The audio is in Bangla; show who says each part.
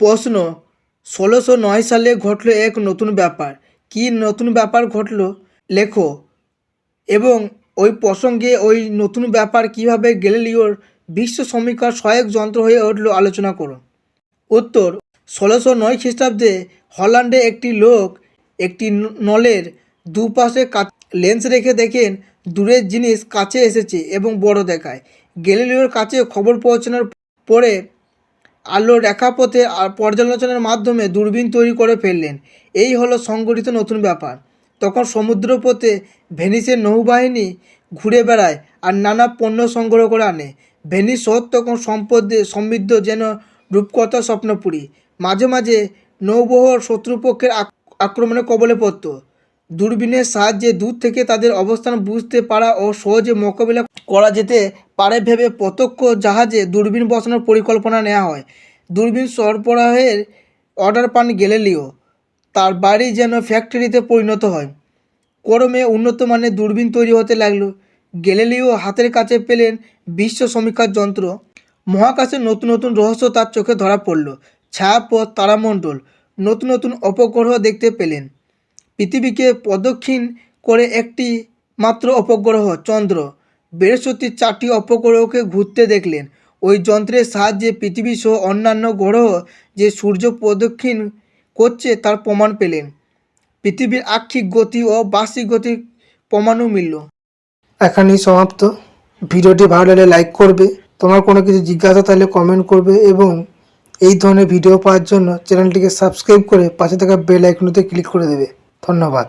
Speaker 1: প্রশ্ন, ষোলোশো নয় সালে ঘটল এক নতুন ব্যাপার। কী নতুন ব্যাপার ঘটল? লেখো। এবং ওই প্রসঙ্গে ওই নতুন ব্যাপার কীভাবে গ্যালিলিওর বিশ্ব সমীক্ষার সহায়ক যন্ত্র হয়ে উঠল আলোচনা করো। উত্তর, ষোলোশো নয় খ্রিস্টাব্দে হল্যান্ডে একটি লোক একটি নলের দুপাশে লেন্স রেখে দেখেন দূরের জিনিস কাছে এসেছে এবং বড় দেখায়। গ্যালিলিওর কাছে খবর পৌঁছানোর পরে আলোর রেখাপথে পর্যালোচনার মাধ্যমে দূরবীন তৈরি করে ফেললেন। এই হলো সংগঠিত নতুন ব্যাপার। তখন সমুদ্রপথে ভেনিসের নৌবাহিনী ঘুরে বেড়ায় আর নানা পণ্য সংগ্রহ করে আনে। ভেনিস শহর তখন সম্পদে সমৃদ্ধ যেন রূপকথা স্বপ্নপুরী। মাঝে মাঝে নৌবহর শত্রুপক্ষের আক- আক্রমণে কবলে পড়ত। দূরবীনের সাহায্যে দূর থেকে তাদের অবস্থান বুঝতে পারা ও সহজে মোকাবিলা করা যেতে পারে ভেবে প্রত্যক্ষ জাহাজে দূরবীন বসানোর পরিকল্পনা নেওয়া হয়। দূরবীন সরবরাহের অর্ডার পান গ্যালিলিও। তার বাড়ি যেন ফ্যাক্টরিতে পরিণত হয়। ক্রমে উন্নত মানের দূরবীন তৈরি হতে লাগল। গ্যালিলিও হাতের কাছে পেলেন বিশ্ব সমীক্ষার যন্ত্র। মহাকাশে নতুন নতুন রহস্য তার চোখে ধরা পড়ল। ছায়াপথ তারামণ্ডল। নতুন নতুন অপগ্রহ দেখতে পেলেন। পৃথিবীকে প্রদক্ষিণ করে একটি মাত্র অপগ্রহ চন্দ্র। বৃহস্পতির চারটি অপগ্রহকে ঘুরতে দেখলেন। ওই যন্ত্রের সাহায্যে পৃথিবী সহ অন্যান্য গ্রহ যে সূর্য প্রদক্ষিণ করছে তার প্রমাণ পেলেন। পৃথিবীর আক্ষিক গতি ও বার্ষিক গতির প্রমাণও মিলল। এখানেই সমাপ্ত। ভিডিওটি ভালো লাগলে লাইক করবে। তোমার কোনো কিছু জিজ্ঞাসা থাকলে কমেন্ট করবে এবং এই ধরনের ভিডিও পাওয়ার জন্য চ্যানেলটিকে সাবস্ক্রাইব করে পাশে থাকা বেল আইকনতে ক্লিক করে দেবে। ধন্যবাদ।